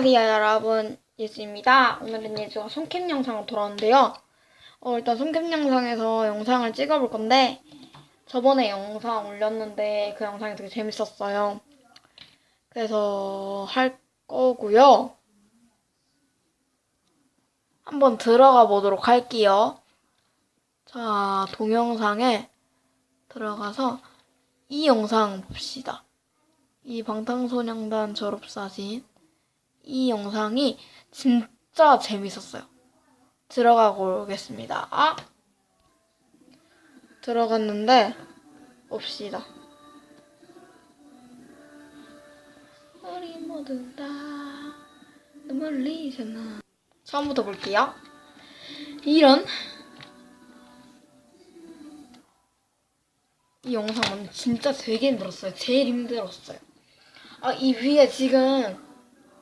안녕하세요 여러분. 예수입니다. 오늘은 예수가 손캠 영상으로 돌아왔는데요. 어, 일단 손캠 영상에서 영상을 찍어볼 건데 저번에 영상 올렸는데 그 영상이 되게 재밌었어요. 그래서 할 거고요. 한번 들어가 보도록 할게요. 자 동영상에 들어가서 이 영상 봅시다. 이 방탄소년단 졸업사진 이 영상이 진짜 재밌었어요. 들어가고 오겠습니다. 아! 들어갔는데 봅시다. 우리 모두 다 눈물 흘리잖아. 처음부터 볼게요. 이런 이 영상은 진짜 되게 힘들었어요. 제일 힘들었어요. 아, 이 위에 지금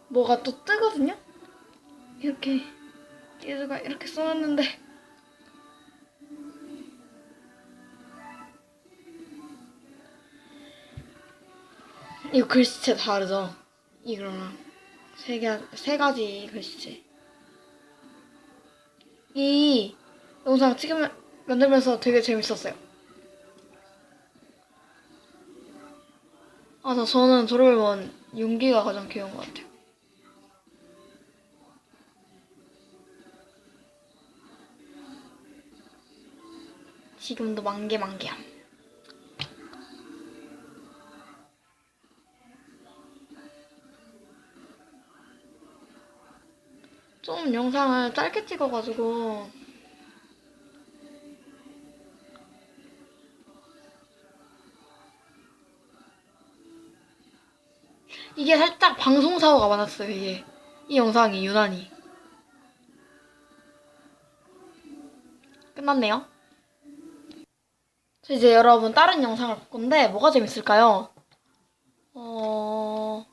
뭐가 또 뜨거든요? 이렇게 예수가 이렇게 써놨는데 이거 글씨체 다르죠? 이거랑 세, 개, 세 가지 글씨체 이 영상 찍으면 만들면서 되게 재밌었어요 아, 나 저는 졸업을 본 용기가 가장 귀여운 것 같아요 지금도 만개 만개함. 좀 영상을 짧게 찍어가지고 이게 살짝 방송 사고가 많았어요. 이게 이 영상이 유난히 끝났네요. 저 이제 여러분 다른 영상을 볼 건데 뭐가 재밌을까요? 어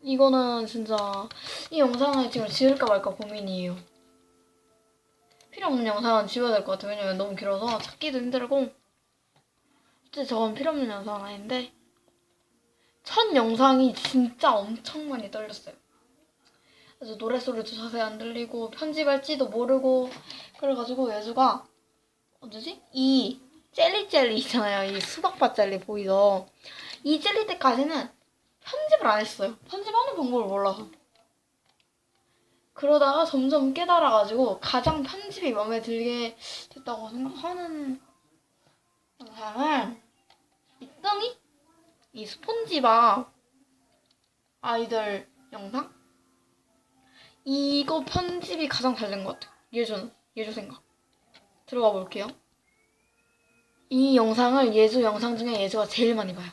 이거는 진짜 이 영상을 지금 지울까 말까 고민이에요. 필요 없는 영상은 지워야 될 것 같아요. 왜냐면 너무 길어서 찾기도 힘들고 솔직히 저건 필요 없는 영상은 아닌데 첫 영상이 진짜 엄청 많이 떨렸어요. 그래서 노래소리도 자세히 안 들리고 편집할지도 모르고 그래가지고 예주가 어쩌지? 이 젤리 젤리 있잖아요. 이 수박밭 젤리 보이죠? 이 젤리 때까지는 편집을 안 했어요. 편집하는 방법을 몰라서. 그러다가 점점 깨달아가지고 가장 편집이 마음에 들게 됐다고 생각하는 영상은 이 뚱이? 이 스폰지밥 아이들 영상? 이거 편집이 가장 잘 된 것 같아요. 예주는. 예주 생각. 들어가 볼게요. 이 영상을 예주 영상 중에 예주가 제일 많이 봐요.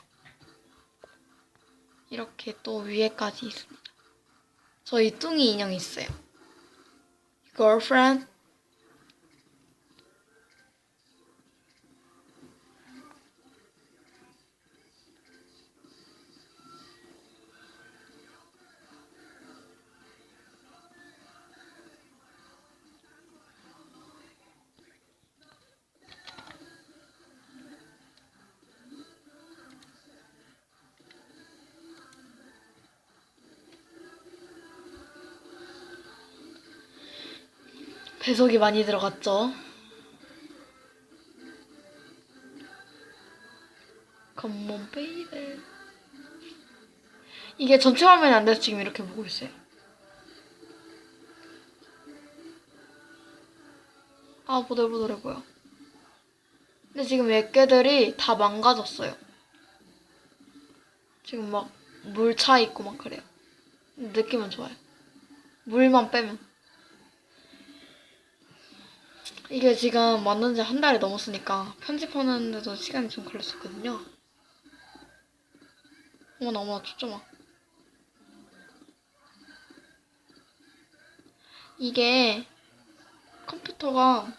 이렇게 또 위에까지 있습니다. 저희 뚱이 인형 있어요. girlfriend. 배속이 많이 들어갔죠. On, baby. 이게 전체 화면이 안 돼서 지금 이렇게 보고 있어요. 아, 보들보들해 보여. 근데 지금 애깨들이 다 망가졌어요. 지금 막 물 차 있고 막 그래요. 느낌은 좋아요. 물만 빼면. 이게 지금 만든 지 한 달이 넘었으니까 편집하는데도 시간이 좀 걸렸었거든요. 어머나 어머나 초점아. 이게 컴퓨터가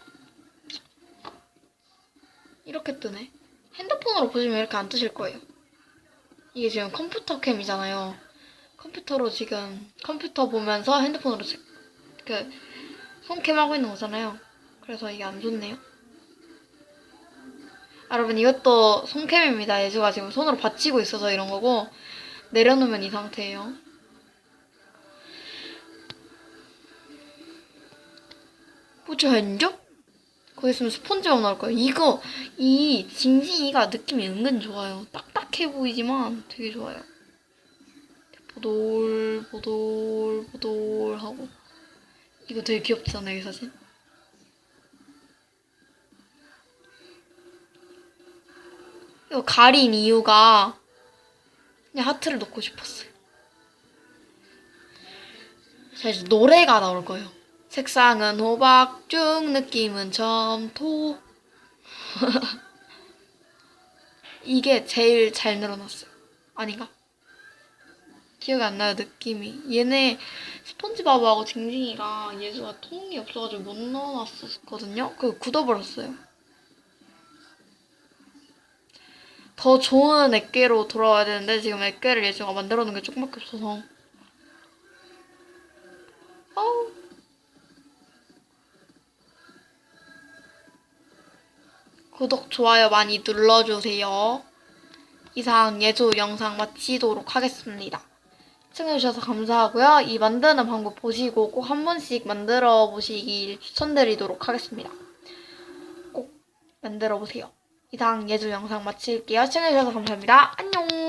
이렇게 뜨네. 핸드폰으로 보시면 이렇게 안 뜨실 거예요. 이게 지금 컴퓨터 캠이잖아요. 컴퓨터로 지금 컴퓨터 보면서 핸드폰으로 지- 그 손캠 하고 있는 거잖아요. 그래서 이게 안 좋네요. 아, 여러분 이것도 손캠입니다. 예주가 지금 손으로 받치고 있어서 이런 거고 내려놓으면 이 상태예요. 포즈 했죠? 거기 있으면 스펀지밥 나올 거예요. 이거 이 징징이가 느낌이 은근 좋아요. 딱딱해 보이지만 되게 좋아요. 보돌 보돌 보돌 하고 이거 되게 귀엽잖아요 이 사진. 이거 가린 이유가 그냥 하트를 넣고 싶었어요. 자, 이제 노래가 나올 거예요. 색상은 호박죽, 느낌은 점토. 이게 제일 잘 늘어났어요. 아닌가? 기억이 안 나요, 느낌이. 얘네 스폰지밥하고 징징이랑 예수가 통이 없어가지고 못 넣어놨었거든요. 그거 굳어버렸어요. 더 좋은 액괴로 돌아와야 되는데 지금 액괴를 예수가 만들어 놓은 게 조금밖에 없어서. 아우. 구독, 좋아요 많이 눌러주세요. 이상 예조 영상 마치도록 하겠습니다. 시청해주셔서 감사하고요. 이 만드는 방법 보시고 꼭 한 번씩 만들어 보시길 추천드리도록 하겠습니다. 꼭 만들어 보세요. 이상 예조 영상 마칠게요. 시청해주셔서 감사합니다. 안녕!